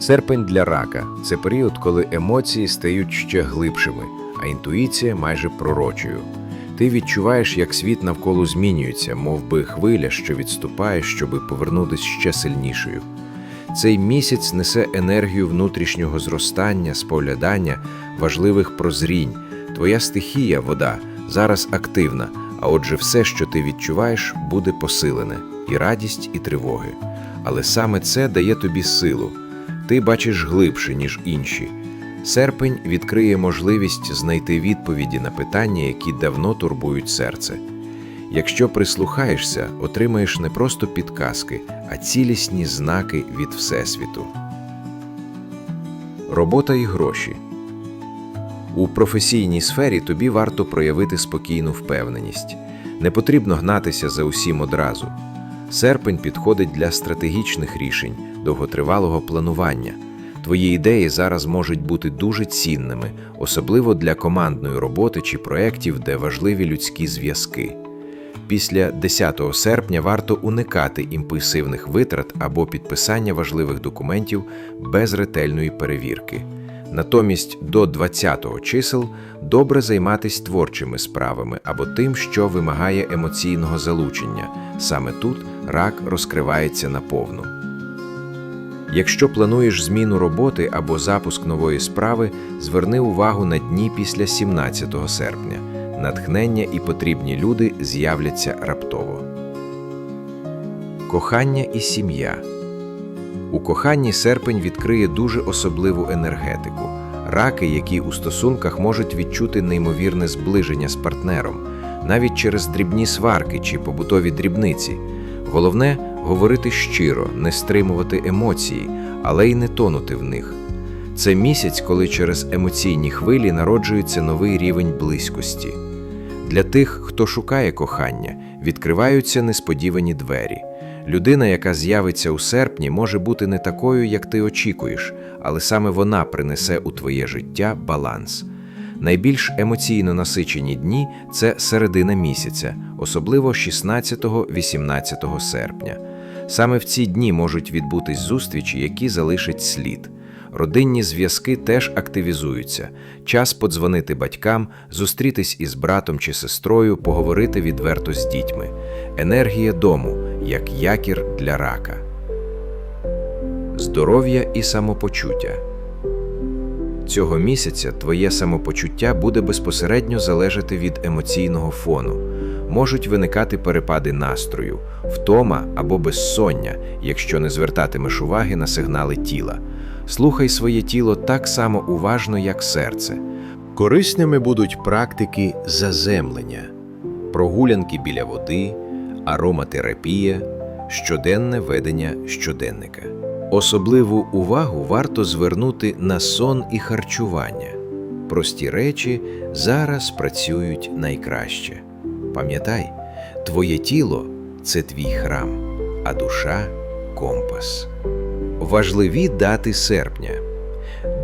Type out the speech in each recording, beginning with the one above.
Серпень для рака це період, коли емоції стають ще глибшими, а інтуїція майже пророчою. Ти відчуваєш, як світ навколо змінюється, мов би хвиля, що відступає, щоби повернутися ще сильнішою. Цей місяць несе енергію внутрішнього зростання, споглядання, важливих прозрінь. Твоя стихія, вода, зараз активна, а отже, все, що ти відчуваєш, буде посилене і радість, і тривоги. Але саме це дає тобі силу. Ти бачиш глибше, ніж інші. Серпень відкриє можливість знайти відповіді на питання, які давно турбують серце. Якщо прислухаєшся, отримаєш не просто підказки, а цілісні знаки від Всесвіту. Робота і гроші. У професійній сфері тобі варто проявити спокійну впевненість. Не потрібно гнатися за усім одразу. Серпень підходить для стратегічних рішень, довготривалого планування. Твої ідеї зараз можуть бути дуже цінними, особливо для командної роботи чи проєктів, де важливі людські зв'язки. Після 10 серпня варто уникати імпульсивних витрат або підписання важливих документів без ретельної перевірки. Натомість до 20 чисел добре займатися творчими справами або тим, що вимагає емоційного залучення. Саме тут рак розкривається наповну. Якщо плануєш зміну роботи або запуск нової справи, зверни увагу на дні після 17 серпня. Натхнення і потрібні люди з'являться раптово. Кохання і сім'я. У коханні серпень відкриє дуже особливу енергетику. Раки, які у стосунках можуть відчути неймовірне зближення з партнером, навіть через дрібні сварки чи побутові дрібниці. Головне говорити щиро, не стримувати емоції, але й не тонути в них. Це місяць, коли через емоційні хвилі народжується новий рівень близькості. Для тих, хто шукає кохання, відкриваються несподівані двері. Людина, яка з'явиться у серпні, може бути не такою, як ти очікуєш, але саме вона принесе у твоє життя баланс. Найбільш емоційно насичені дні це середина місяця, особливо 16-18 серпня. Саме в ці дні можуть відбутись зустрічі, які залишать слід. Родинні зв'язки теж активізуються. Час подзвонити батькам, зустрітись із братом чи сестрою, поговорити відверто з дітьми. Енергія дому як якір для рака. Здоров'я і самопочуття. Цього місяця твоє самопочуття буде безпосередньо залежати від емоційного фону. Можуть виникати перепади настрою, втома або безсоння, якщо не звертатимеш уваги на сигнали тіла. Слухай своє тіло так само уважно, як серце. Корисними будуть практики заземлення, прогулянки біля води, ароматерапія, щоденне ведення щоденника. Особливу увагу варто звернути на сон і харчування. Прості речі зараз працюють найкраще. Пам'ятай, твоє тіло це твій храм, а душа компас. Важливі дати серпня.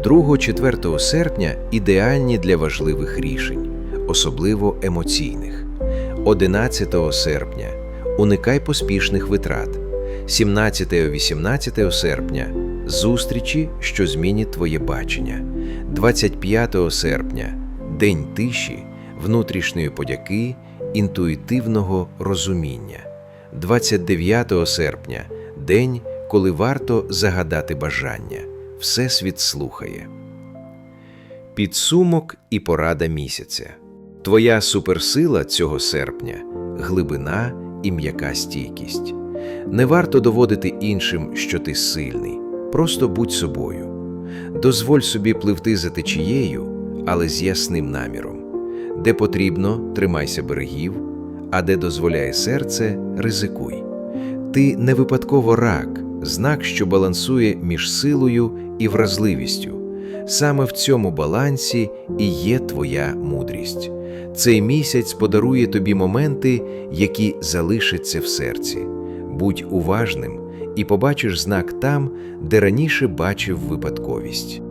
2-4 серпня ідеальні для важливих рішень, особливо емоційних. 11 серпня уникай поспішних витрат. 17-18 серпня зустрічі, що змінять твоє бачення. 25 серпня день тиші, внутрішньої подяки, інтуїтивного розуміння. 29 серпня день, коли варто загадати бажання. Всесвіт слухає. Підсумок і порада місяця. Твоя суперсила цього серпня глибина і м'яка стійкість. Не варто доводити іншим, що ти сильний, просто будь собою. Дозволь собі пливти за течією, але з ясним наміром. Де потрібно, тримайся берегів, а де дозволяє серце, ризикуй. Ти не випадково рак, знак, що балансує між силою і вразливістю. Саме в цьому балансі і є твоя мудрість. Цей місяць подарує тобі моменти, які залишаться в серці. Будь уважним і побачиш знак там, де раніше бачив випадковість.